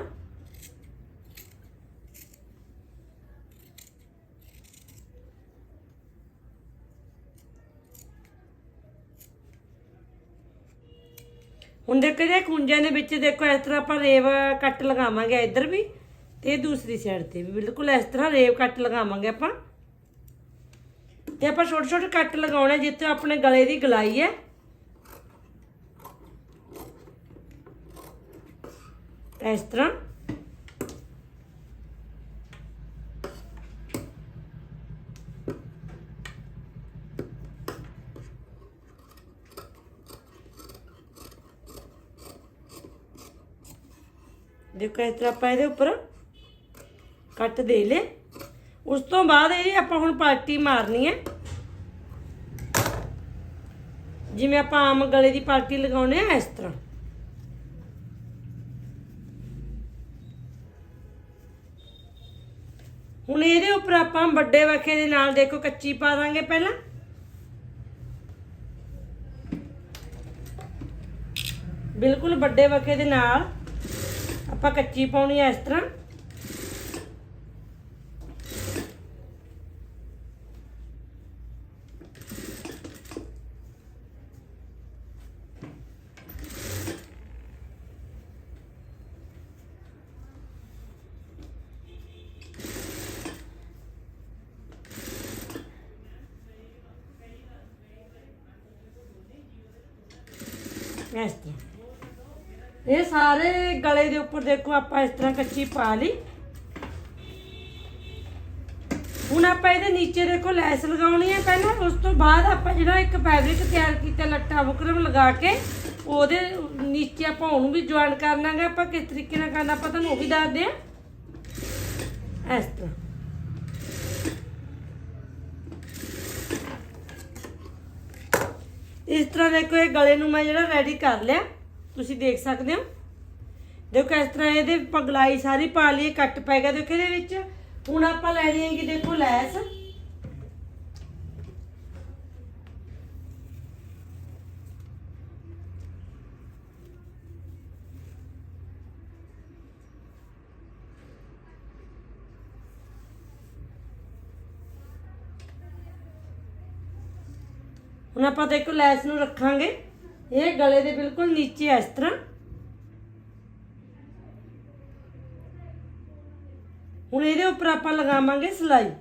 ਹੁਣ ਦੇਖੋ ਜੇ ਕੁੰਜਾਂ ਦੇ ਵਿੱਚ ਦੇਖੋ ਇਸ ਤਰ੍ਹਾਂ ਆਪਾਂ ਰੇਵ ਕੱਟ ਲਗਾਵਾਂਗੇ ਇੱਧਰ ਵੀ। ਤੇ ਦੂਸਰੀ ਸਾਈਡ ਤੇ ਵੀ ਬਿਲਕੁਲ ਇਸ ਤਰ੍ਹਾਂ ਰੇਵ ਕੱਟ ਲਗਾਵਾਂਗੇ ਆਪਾਂ। ਤੇ ਆਪਾਂ ਛੋਟੇ ਛੋਟੇ ਕੱਟ ਲਗਾਉਣੇ ਜਿੱਥੇ ਆਪਣੇ ਗਲੇ ਦੀ ਗਲਾਈ ਹੈ। ਇਸ ਤਰ੍ਹਾਂ। ਦੇਖੋ ਇਸ ਤਰ੍ਹਾਂ ਆਪਾਂ ਇਹਦੇ ਉੱਪਰ ਕੱਟ ਦੇ ਲੇ। ਉਸ ਤੋਂ ਬਾਅਦ ਇਹ ਆਪਾਂ ਹੁਣ ਪਾਰਟੀ ਮਾਰਨੀ ਹੈ। ਜਿਵੇਂ ਆਪਾਂ ਆਮ ਗਲੇ ਦੀ ਪਾਰਟੀ ਲਗਾਉਨੇ ਆ ਇਸ ਤਰ੍ਹਾਂ। ਹੁਣ ਇਹਦੇ ਉੱਪਰ ਆਪਾਂ ਵੱਡੇ ਵਖੇ ਦੇ ਨਾਲ ਦੇਖੋ ਕੱਚੀ ਪਾ ਦਾਂਗੇ ਪਹਿਲਾਂ। ਬਿਲਕੁਲ ਵੱਡੇ ਵਖੇ ਦੇ ਨਾਲ ਆਪਾਂ ਕੱਚੀ ਪਾਉਣੀ ਹੈ ਇਸ ਤਰ੍ਹਾਂ। ਇਸ ਤਰ੍ਹਾਂ। ਇਹ ਸਾਰੇ ਗਲੇ ਦੇ ਉੱਪਰ ਦੇਖੋ, ਆਪਾਂ ਇਸ ਤਰ੍ਹਾਂ ਕੱਚੀ ਪਾ ਲਈ। ਹੁਣ ਆਪਾਂ ਇਹਦੇ ਨੀਚੇ ਦੇਖੋ, ਲੈਸ ਲਗਾਉਣੀ ਹੈ ਪਹਿਲਾਂ। ਉਸ ਤੋਂ ਬਾਅਦ ਆਪਾਂ ਜਿਹੜਾ ਇੱਕ ਫੈਬਰਿਕ ਤਿਆਰ ਕੀਤਾ, ਲੱਟਾ ਬੁਕਰਮ ਲਗਾ ਕੇ, ਉਹਦੇ ਨੀਚੇ ਆਪਾਂ ਉਹਨੂੰ ਵੀ ਜੁਆਇਨ ਕਰਨਾਗਾ ਆਪਾਂ ਕਿਸ ਤਰੀਕੇ ਨਾਲ ਕਰਨਾ, ਆਪਾਂ ਤੁਹਾਨੂੰ ਉਹ ਵੀ ਦੱਸਦੇ ਆ ਇਸ ਤਰ੍ਹਾਂ। ਇਸ ਤਰ੍ਹਾਂ ਦੇਖੋ ਇਹ ਗਲੇ ਨੂੰ ਮੈਂ ਜਿਹੜਾ ਰੈਡੀ ਕਰ ਲਿਆ। ਤੁਸੀਂ ਦੇਖ ਸਕਦੇ ਹੋ। ਦੇਖੋ ਇਸ ਤਰ੍ਹਾਂ ਇਹਦੇ ਪਗਲਾਈ ਸਾਰੀ ਪਾ ਲਈ ਕੱਟ ਪੈ ਗਿਆ। ਦੇਖੋ ਇਹਦੇ ਵਿੱਚ ਹੁਣ ਆਪਾਂ ਲੈਣੀ ਹੈਗੀ ਦੇਖੋ ਲੈਸ। ਹੁਣ ਆਪਾਂ ਦੇਖੋ ਲੈਸ ਨੂੰ ਰੱਖਾਂਗੇ। ਇਹ ਗਲੇ ਦੇ ਬਿਲਕੁਲ ਨੀਚੇ ਇਸ ਤਰ੍ਹਾਂ। ਹੁਣ ਇਹਦੇ ਉੱਪਰ ਆਪਾਂ ਲਗਾਵਾਂਗੇ ਸਿਲਾਈ।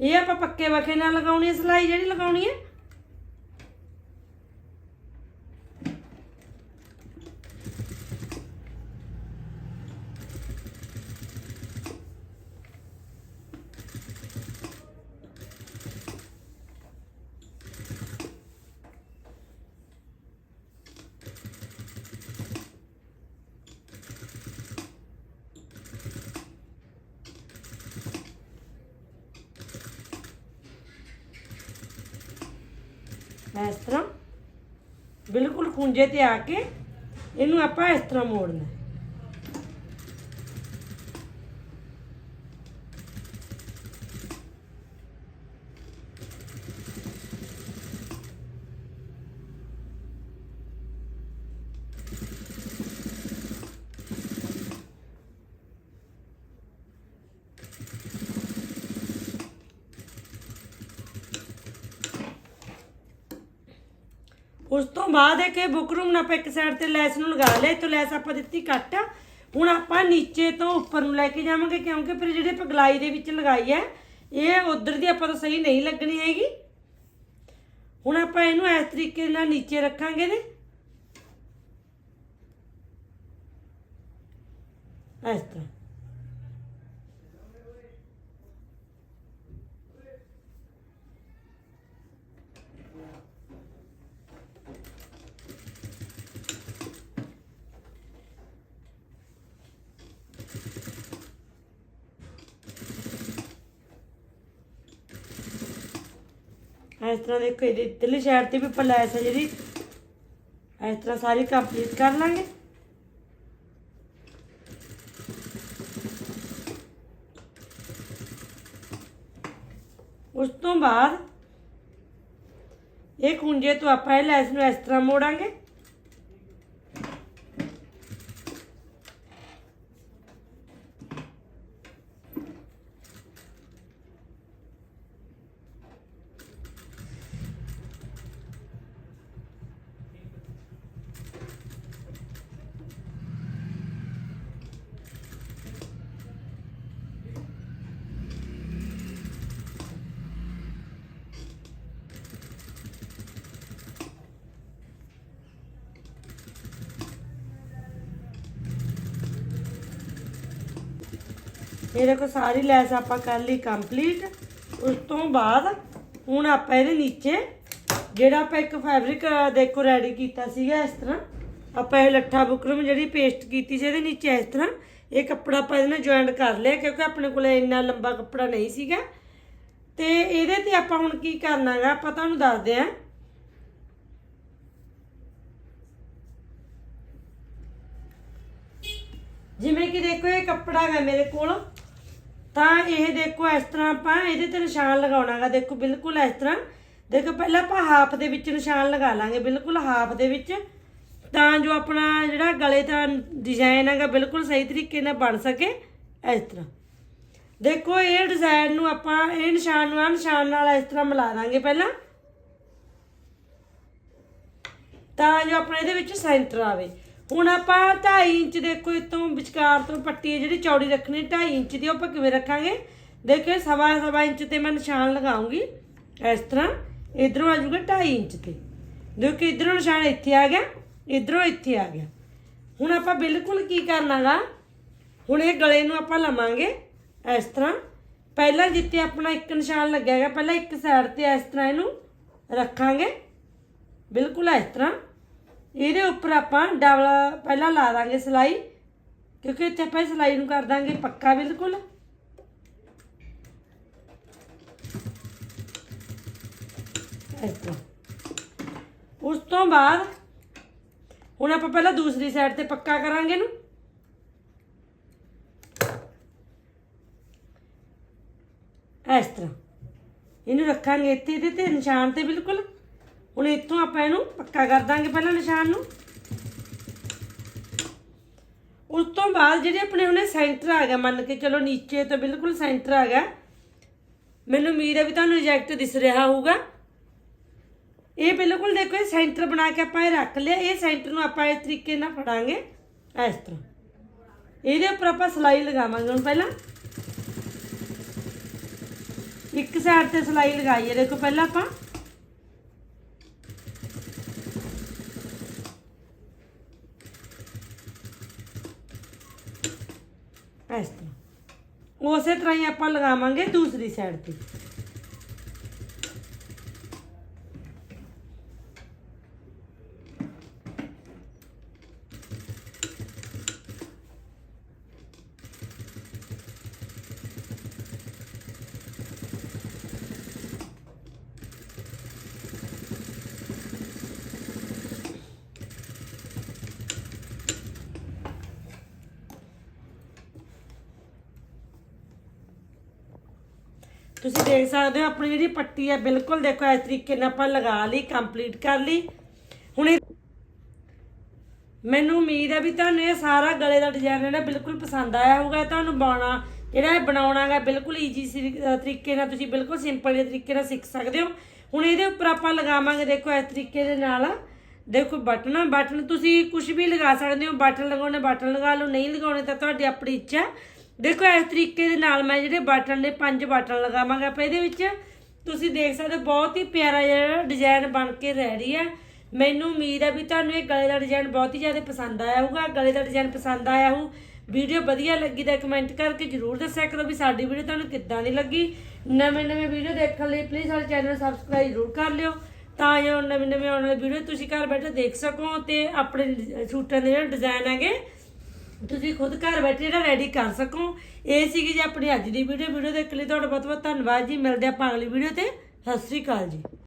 ਇਹ ਆਪਾਂ ਪੱਕੇ ਵਖੇ ਨਾਲ ਲਗਾਉਣੀ ਹੈ, ਸਿਲਾਈ ਜਿਹੜੀ ਲਗਾਉਣੀ ਹੈ। ਇਸ ਤਰ੍ਹਾਂ ਬਿਲਕੁਲ ਖੁੰਝੇ ਤੇ ਆ ਕੇ ਇਹਨੂੰ ਆਪਾਂ ਇਸ ਤਰ੍ਹਾਂ ਮੋੜਨਾ ਹੈ। ਉਸ ਤੋਂ ਬਾਅਦ ਇਹ ਕਿ ਬੁਕਰਮ ਨੂੰ ਆਪਾਂ ਇੱਕ ਸਾਈਡ ਤੇ ਲੈਸ ਨੂੰ ਲਗਾ ਲਿਆ ਤੋਂ ਲੈਸ ਆਪਾਂ ਦਿੱਤੀ ਕੱਟ ਹੁਣ ਆਪਾਂ ਨੀਚੇ ਤੋਂ ਉੱਪਰ ਨੂੰ ਲੈ ਕੇ ਜਾਵਾਂਗੇ, ਕਿਉਂਕਿ ਫਿਰ ਜਿਹੜੇ ਪਗਲਾਈ ਦੇ ਵਿੱਚ ਲਗਾਈ ਹੈ, ਇਹ ਉਧਰ ਦੀ ਆਪਾਂ ਤੋਂ ਸਹੀ ਨਹੀਂ ਲੱਗਣੀ ਹੈਗੀ। ਹੁਣ ਆਪਾਂ ਇਹਨੂੰ ਇਸ ਤਰੀਕੇ ਨਾਲ ਨੀਚੇ ਰੱਖਾਂਗੇ ਨੇ ਇਸ ਤਰ੍ਹਾਂ। ਇਸ ਤਰ੍ਹਾਂ ਦੇਖੋ ਇਹਦੀ ਇੱਧਰਲੀ ਸਾਈਡ ਤੇ ਵੀ ਆਪਾਂ ਲੈਸ ਹੈ ਜਿਹੜੀ। ਇਸ ਤਰ੍ਹਾਂ ਸਾਰੀ ਕੰਪਲੀਟ ਕਰ ਲਾਂਗੇ। ਉਸ ਤੋਂ ਬਾਅਦ ਇਹ ਖੁੰਝੇ ਤੋਂ ਆਪਾਂ ਇਹ ਲੈਸ ਨੂੰ ਇਸ ਤਰ੍ਹਾਂ ਮੋੜਾਂਗੇ। ਦੇਖੋ, ਸਾਰੀ ਲੈਸ ਆਪਾਂ ਕਰ ਲਈ ਕੰਪਲੀਟ ਉਸ ਤੋਂ ਬਾਅਦ ਹੁਣ ਆਪਾਂ ਇਹਦੇ ਨੀਚੇ ਜਿਹੜਾ ਆਪਾਂ ਇੱਕ ਫੈਬਰਿਕ ਦੇਖੋ ਰੈਡੀ ਕੀਤਾ ਸੀਗਾ ਇਸ ਤਰ੍ਹਾਂ। ਆਪਾਂ ਇਹ ਲੱਠਾ ਬੁਕਰਮ ਜਿਹੜੀ ਪੇਸਟ ਕੀਤੀ ਸੀ ਇਹਦੇ ਨੀਚੇ ਇਸ ਤਰ੍ਹਾਂ। ਇਹ ਕੱਪੜਾ ਆਪਾਂ ਇਹਦੇ ਨਾਲ ਜੁਆਇੰਟ ਕਰ ਲਿਆ ਕਿਉਂਕਿ ਆਪਣੇ ਕੋਲ ਇੰਨਾ ਲੰਬਾ ਕੱਪੜਾ ਨਹੀਂ ਸੀਗਾ। ਤੇ ਇਹਦੇ ਤੇ ਆਪਾਂ ਹੁਣ ਕੀ ਕਰਨਾਗਾ, ਆਪਾਂ ਤੁਹਾਨੂੰ ਦੱਸਦੇ ਆਂ। ਜਿਵੇਂ ਕਿ ਦੇਖੋ, ਇਹ ਕੱਪੜਾ ਹੈ ਮੇਰੇ ਕੋਲ। ਤਾਂ ਇਹ ਦੇਖੋ, ਇਸ ਤਰ੍ਹਾਂ ਆਪਾਂ ਇਹਦੇ ਤੇ ਨਿਸ਼ਾਨ ਲਗਾਉਣਾਗਾ। ਦੇਖੋ, ਬਿਲਕੁਲ ਇਸ ਤਰ੍ਹਾਂ। ਦੇਖੋ, ਪਹਿਲਾਂ ਆਪਾਂ ਹਾਫ ਦੇ ਵਿੱਚ ਨਿਸ਼ਾਨ ਲਗਾ ਲਾਂਗੇ। ਬਿਲਕੁਲ ਹਾਫ ਦੇ ਵਿੱਚ। ਤਾਂ ਜੋ ਆਪਣਾ ਜਿਹੜਾ ਗਲੇ ਦਾ ਡਿਜ਼ਾਈਨ ਹੈਗਾ, ਬਿਲਕੁਲ ਸਹੀ ਤਰੀਕੇ ਨਾਲ ਬਣ ਸਕੇ ਇਸ ਤਰ੍ਹਾਂ। ਦੇਖੋ, ਇਹ ਡਿਜ਼ਾਈਨ ਨੂੰ ਆਪਾਂ, ਇਹ ਨਿਸ਼ਾਨ ਨੂੰ ਆ ਨਿਸ਼ਾਨ ਨਾਲ ਇਸ ਤਰ੍ਹਾਂ ਮਿਲਾ ਦਾਂਗੇ ਪਹਿਲਾਂ। ਤਾਂ ਜੋ ਆਪਣੇ ਇਹਦੇ ਵਿੱਚ ਸੈਂਟਰ ਆਵੇ। ਹੁਣ ਆਪਾਂ 2.5 ਇੰਚ ਦੇਖੋ ਇਤੋਂ ਵਿਚਕਾਰ ਤੋਂ ਪੱਟੀ ਹੈ ਜਿਹੜੀ ਚੌੜੀ ਰੱਖਣੀ 2.5 ਇੰਚ ਦੀ ਉਹ ਆਪਾਂ ਕਿਵੇਂ ਰੱਖਾਂਗੇ? ਦੇਖੋ ਸਵਾ ਸਵਾ ਇੰਚ ਤੇ ਮੈਂ ਨਿਸ਼ਾਨ ਲਗਾਉਂਗੀ ਇਸ ਤਰ੍ਹਾਂ। ਇਧਰੋਂ ਆ ਜਾਊਗਾ 2.5 ਇੰਚ ਤੇ। ਦੇਖੋ ਇਧਰੋਂ ਨਿਸ਼ਾਨ ਇੱਥੇ ਆ ਗਿਆ, ਇਧਰੋਂ ਇੱਥੇ ਆ ਗਿਆ। ਹੁਣ ਆਪਾਂ ਬਿਲਕੁਲ ਕੀ ਕਰਨਾਗਾ? ਹੁਣ ਇਹ ਗਲੇ ਨੂੰ ਆਪਾਂ ਲਵਾਂਗੇ ਇਸ ਤਰ੍ਹਾਂ। ਪਹਿਲਾਂ ਜਿੱਥੇ ਆਪਣਾ ਇੱਕ ਨਿਸ਼ਾਨ ਲੱਗਿਆ ਹੈਗਾ, ਪਹਿਲਾਂ ਇੱਕ ਸਾਈਡ ਤੇ ਇਸ ਤਰ੍ਹਾਂ ਇਹਨੂੰ ਰੱਖਾਂਗੇ। ਬਿਲਕੁਲ ਇਸ ਤਰ੍ਹਾਂ। ਇਹਦੇ ਉੱਪਰ ਆਪਾਂ ਡਬਲ ਪਹਿਲਾਂ ਲਾ ਦਾਂਗੇ ਸਿਲਾਈ, ਕਿਉਂਕਿ ਇੱਥੇ ਆਪਾਂ ਸਿਲਾਈ ਨੂੰ ਕਰ ਦਾਂਗੇ ਪੱਕਾ ਬਿਲਕੁਲ। ਇਸ ਤਰ੍ਹਾਂ ਉਸ ਤੋਂ ਬਾਅਦ ਹੁਣ ਆਪਾਂ ਪਹਿਲਾਂ ਦੂਸਰੀ ਸਾਈਡ ਤੇ ਪੱਕਾ ਕਰਾਂਗੇ ਇਹਨੂੰ। ਇਸ ਤਰ੍ਹਾਂ। ਇਹਨੂੰ ਰੱਖਾਂਗੇ ਇੱਥੇ ਇਹਦੇ ਤੇ ਨਿਸ਼ਾਨ ਤੇ ਬਿਲਕੁਲ। ਹੁਣ ਇੱਥੋਂ ਆਪਾਂ ਇਹਨੂੰ ਪੱਕਾ ਕਰ ਦਾਂਗੇ ਪਹਿਲਾਂ ਨਿਸ਼ਾਨ ਨੂੰ। ਉਸ ਤੋਂ ਬਾਅਦ ਜਿਹੜੇ ਆਪਣੇ ਉਹਨੇ ਸੈਂਟਰ ਆ ਗਿਆ, ਮੰਨ ਕੇ ਚਲੋ ਨੀਚੇ ਤੋਂ ਬਿਲਕੁਲ ਸੈਂਟਰ ਆ ਗਿਆ। ਮੈਨੂੰ ਉਮੀਦ ਹੈ ਵੀ ਤੁਹਾਨੂੰ ਰਿਜੈਕਟ ਦਿਸ ਰਿਹਾ ਹੋਊਗਾ। ਇਹ ਬਿਲਕੁਲ ਦੇਖੋ, ਇਹ ਸੈਂਟਰ ਬਣਾ ਕੇ ਆਪਾਂ ਇਹ ਰੱਖ ਲਿਆ। ਇਹ ਸੈਂਟਰ ਨੂੰ ਆਪਾਂ ਇਸ ਤਰੀਕੇ ਨਾਲ ਫੜਾਂਗੇ, ਇਸ ਤਰ੍ਹਾਂ। ਇਹਦੇ ਉੱਪਰ ਆਪਾਂ ਸਲਾਈ ਲਗਾਵਾਂਗੇ ਹੁਣ ਪਹਿਲਾਂ। ਇੱਕ ਸਾਈਡ ਤੇ ਸਲਾਈ ਲਗਾਈਏ। ਦੇਖੋ, ਪਹਿਲਾਂ ਆਪਾਂ ਇਸ ਤਰ੍ਹਾਂ ਉਸੇ ਤਰ੍ਹਾਂ ਹੀ ਆਪਾਂ ਲਗਾਵਾਂਗੇ ਦੂਸਰੀ ਸਾਈਡ ਤੇ ਤੁਸੀਂ ਦੇਖ ਸਕਦੇ ਹੋ, ਆਪਣੀ ਜਿਹੜੀ ਪੱਟੀ ਹੈ, ਬਿਲਕੁਲ ਦੇਖੋ ਇਸ ਤਰੀਕੇ ਨਾਲ ਆਪਾਂ ਲਗਾ ਲਈ ਕੰਪਲੀਟ ਕਰ ਲਈ। ਹੁਣ ਮੈਨੂੰ ਉਮੀਦ ਹੈ ਵੀ ਤੁਹਾਨੂੰ ਇਹ ਸਾਰਾ ਗਲੇ ਦਾ ਡਿਜ਼ਾਈਨ ਜਿਹੜਾ ਬਿਲਕੁਲ ਪਸੰਦ ਆਇਆ ਹੋਊਗਾ ਤੁਹਾਨੂੰ ਬਾਉਣਾ ਜਿਹੜਾ ਇਹ ਬਣਾਉਣਾਗਾ ਬਿਲਕੁਲ ਈਜੀ ਤਰੀਕੇ ਨਾਲ ਤੁਸੀਂ ਬਿਲਕੁਲ ਸਿੰਪਲ ਜਿਹੇ ਤਰੀਕੇ ਨਾਲ ਸਿੱਖ ਸਕਦੇ ਹੋ। ਹੁਣ ਇਹਦੇ ਉੱਪਰ ਆਪਾਂ ਲਗਾਵਾਂਗੇ, ਦੇਖੋ ਇਸ ਤਰੀਕੇ ਦੇ ਨਾਲ। ਦੇਖੋ ਬਟਨ ਬਟਨ ਤੁਸੀਂ ਕੁਝ ਵੀ ਲਗਾ ਸਕਦੇ ਹੋ, ਬਟਨ ਲਗਾਉਣੇ, ਬਟਨ ਲਗਾ ਲਓ, ਨਹੀਂ ਲਗਾਉਣੇ ਤਾਂ ਤੁਹਾਡੀ ਆਪਣੀ ਇੱਛਾ ਦੇਖੋ, ਇਸ ਤਰੀਕੇ ਦੇ ਨਾਲ ਮੈਂ ਜਿਹੜੇ ਬਟਨ ਨੇ ਪੰਜ ਬਟਨ ਲਗਾਵਾਂਗਾ, ਆਪਾਂ ਇਹਦੇ ਵਿੱਚ ਤੁਸੀਂ ਦੇਖ ਸਕਦੇ ਹੋ, ਬਹੁਤ ਹੀ ਪਿਆਰਾ ਜਿਹੜਾ ਡਿਜ਼ਾਈਨ ਬਣ ਕੇ ਰਹਿ ਰਹੀ ਹੈ। ਮੈਨੂੰ ਉਮੀਦ ਹੈ ਵੀ ਤੁਹਾਨੂੰ ਇਹ ਗਲੇ ਦਾ ਡਿਜ਼ਾਈਨ ਬਹੁਤ ਹੀ ਜ਼ਿਆਦਾ ਪਸੰਦ ਆਇਆ ਹੋਊਗਾ। ਗਲੇ ਦਾ ਡਿਜ਼ਾਈਨ ਪਸੰਦ ਆਇਆ ਹੋਊ, ਵੀਡੀਓ ਵਧੀਆ ਲੱਗੀ ਤਾਂ ਕਮੈਂਟ ਕਰਕੇ ਜਰੂਰ ਦੱਸਿਆ ਕਰੋ ਵੀ ਸਾਡੀ ਵੀਡੀਓ ਤੁਹਾਨੂੰ ਕਿੱਦਾਂ ਦੀ ਲੱਗੀ। ਨਵੇਂ ਨਵੇਂ ਵੀਡੀਓ ਦੇਖਣ ਲਈ ਪਲੀਜ਼ ਸਾਡੇ ਚੈਨਲ ਸਬਸਕ੍ਰਾਈਬ ਜਰੂਰ ਕਰ ਲਿਓ। ਤਾਂ ਜੋ ਨਵੇਂ ਨਵੇਂ ਆਉਣ ਵਾਲੇ ਵੀਡੀਓ ਤੁਸੀਂ ਘਰ ਬੈਠੇ ਦੇਖ ਸਕੋ ਤੇ ਆਪਣੇ ਸੂਟਾਂ ਦੇ ਜਿਹੜੇ ਡਿਜ਼ਾਈਨ ਹੈਗੇ ਤੁਸੀਂ ਖੁਦ ਘਰ ਬੈਠੇ ਜਿਹੜਾ ਰੈਡੀ ਕਰ ਸਕੋ। ਇਹ ਸੀਗੀ ਜੀ ਆਪਣੀ ਅੱਜ ਦੀ ਵੀਡੀਓ ਵੀਡੀਓ ਦੇਖਣ ਲਈ ਤੁਹਾਡਾ ਬਹੁਤ ਬਹੁਤ ਧੰਨਵਾਦ ਜੀ। ਮਿਲਦੇ ਆਪਾਂ ਅਗਲੀ ਵੀਡੀਓ ਤੇ। ਸਤਿ ਸ੍ਰੀ ਅਕਾਲ ਜੀ।